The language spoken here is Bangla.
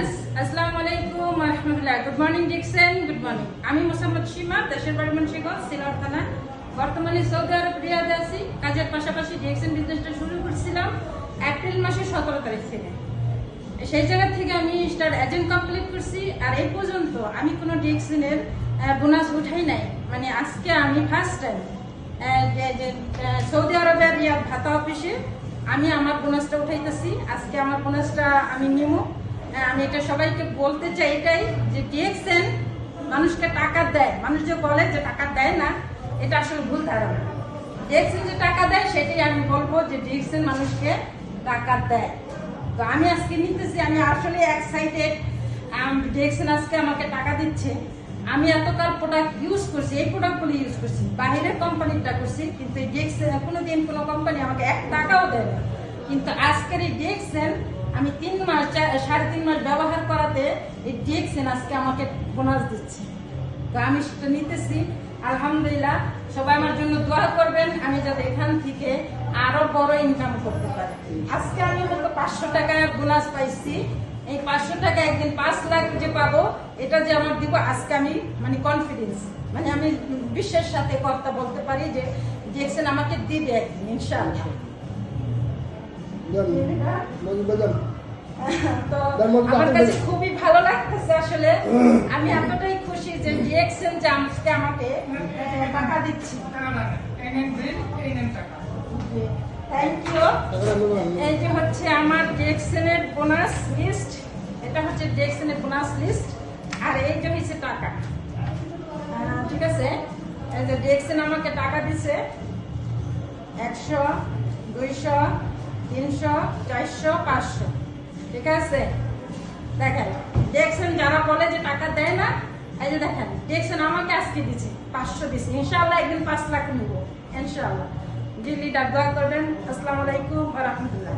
আস- আসসালামু আলাইকুম রহমতুল্লাহ। গুড মর্নিং ডিকসেন গুড মর্নিং আমি মোসাম্মদ সীমা, দেশের বাড়ি মুন্সিগঞ্জ সিলর থানা বর্তমানে সৌদি আরব, রিয়াদে আছি। কাজের পাশাপাশি ডিএক্সএন বিজনেসটা শুরু করছিলাম এপ্রিল মাসের সতেরো তারিখ থেকে। সেই জায়গা থেকে আমি স্টার এজেন্ট কমপ্লিট করছি। আর এই পর্যন্ত আমি কোনো ডিএক্সএনের বোনাস উঠাই নাই। মানে আজকে আমি ফার্স্ট টাইম সৌদি আরবের রিয়াদ ভাতা অফিসে আমি আমার বোনাসটা উঠাইতেছি। আজকে আমার বোনাসটা আমি নিমু। আহ, আমি এটা সবাইকে বলতে চাই এটাই যে ডিএক্সএন মানুষকে টাকা দেয়। মানুষ যে বলে যে টাকা দেয় না এটা আসলে ভুল ধারণা। ডিএক্সএন যে টাকা দেয় সেটাই আমি বলব যে ডিএক্সএন মানুষকে টাকা দেয়। তো আমি আজকে নিতেছি আমি আসলে এক্সাইটেড ডিএক্সএন আজকে আমাকে টাকা দিচ্ছে। আমি এতকাল প্রোডাক্ট ইউজ করছি এই প্রোডাক্টগুলো ইউজ করছি বাইরের কোম্পানিটা করছি কিন্তু এই ডিএক্সএন কোনোদিন কোনো কোম্পানি আমাকে এক টাকাও দেয় না। কিন্তু আজকের এই ডিএক্সএন আমি তিন মাস মাস ব্যবহার করাতে এই ডিএক্সএন আজকে আমাকে বোনাস দিচ্ছে। তো আমি সেটা নিতেছি। আলহামদুলিল্লাহ, সবাই আমার জন্য দোয়া করবেন। আমি যাতে এখান থেকে আরও বড় ইনকাম করতে পারি। আজকে আমি হয়তো পাঁচশো টাকা বোনাস পাইছি। এই পাঁচশো টাকা একদিন পাঁচ লাখ যে পাবো, এটা যে আমার দিব, আজকে আমি মানে কনফিডেন্স মানে আমি বিশ্বের সাথে কথা বলতে পারি যে জেকসন আমাকে দিবে একদিন, ইনশাআল্লাহ। আমার কাছে খুবই ভালো লাগতেছে আসলে। আমি এতটাই খুশি যে ডিএক্সএন যে আজকে আমাকে টাকা দিচ্ছে। থ্যাংক ইউ এই যে হচ্ছে আমার ডিএক্সএন বোনাস লিস্ট এটা হচ্ছে ডিএক্সএন বোনাস লিস্ট আর এই যে হচ্ছে টাকা। ঠিক আছে? এই যে ডিএক্সএন আমাকে টাকা দিছে। একশো দুইশো তিনশো চারশো পাঁচশো। ঠিক আছে? দেখেন দেখছেন যারা বলে যে টাকা দেয় না, এই যে দেখেন দেখছেন আমাকে আজকে দিছে পাঁচশো দিছে ইনশাআল্লাহ একদিন পাঁচ লাখ নেব, ইনশাআল্লাহ। জি, লিডার, দোয়া করবেন। আসসালামু আলাইকুম রহমতুল্লাহ।